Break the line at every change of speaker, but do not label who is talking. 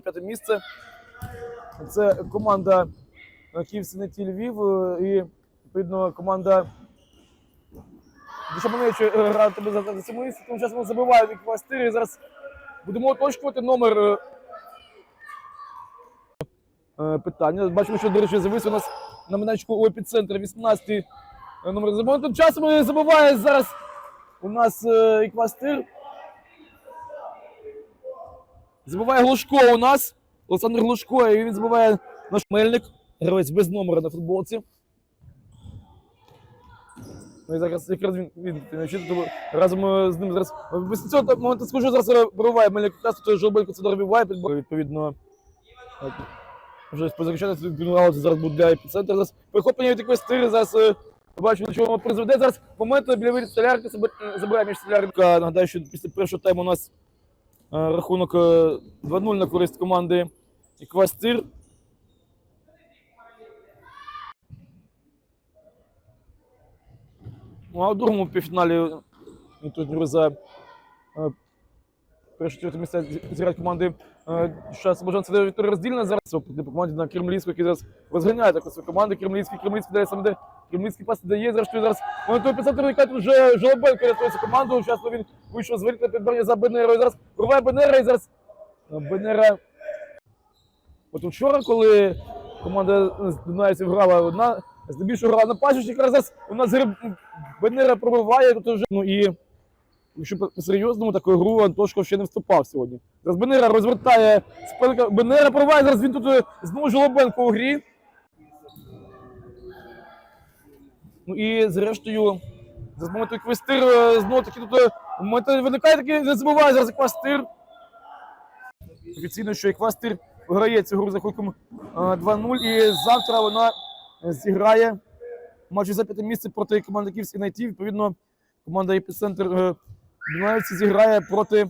п'яте місце. Це команда е, Київсинеті Львів е, і відповідно команда Душаманечі гратиме за за місце, тому часом забивають від квастири. Зараз будемо уточнювати номер е, е, питання. Бачимо, що, до речі, завис у нас на миначку у епіцентрі 18 номер забиває. Тим часом е, забиває зараз у нас е, Іквастир. Забиває Глушко у нас. Олександр Глушко, і він забиває наш мельник. Гравець без номера на футболці. Ну і зараз якраз він, він тому разом е, з ним зараз. Після цього моменту скажу, зараз е, пробиває мельник якраз той жолбенько це підбо- відповідно. е, Вже позакачати підбігали, зараз буде для епіцентра. Зараз перехоплення від Іквастири, зараз е, Бачимо, до чого воно призведе. Зараз момент біля виліт солярки забирає між солярки. Нагадаю, що після першого тайму у нас е, рахунок е, 2-0 на користь команди Квастир. Ну, а у другому півфіналі тут турніру е, перше зіграють команди Шас Бажан це Вікторія роздільна зараз по команді на Кремлівську, який зараз розганяє також свою команду. Кремлівський, Кремлівський дає саме де Кремлівський пас дає, зрештою зараз моменту епіцентр виникає тут вже Жолобенко рятує цю команду. Часто він вийшов з воріт на підбирання за Бенерою. Зараз проває Бенера і зараз е, Бенера. От вчора, коли команда з Дунаївців грала одна, здебільшого грала на пасічні, якраз зараз у нас Бенера пробиває, тут вже, ну і якщо по серйозному таку гру Антошко ще не вступав сьогодні. Зараз Бенера розвертає спинка. Бенера пробиває, зараз він тут е, знову Жолобенко у грі. Ну і зрештою, за моменту квестир е, знову таки тут е, виникає такий, не забуває зараз квастир. Офіційно, що Еквастир виграє цю гру за рахунком е, 2-0. І завтра вона зіграє матч за п'яте місце проти команди Київський найти. Відповідно, команда Епіцентр Дунаївці зіграє проти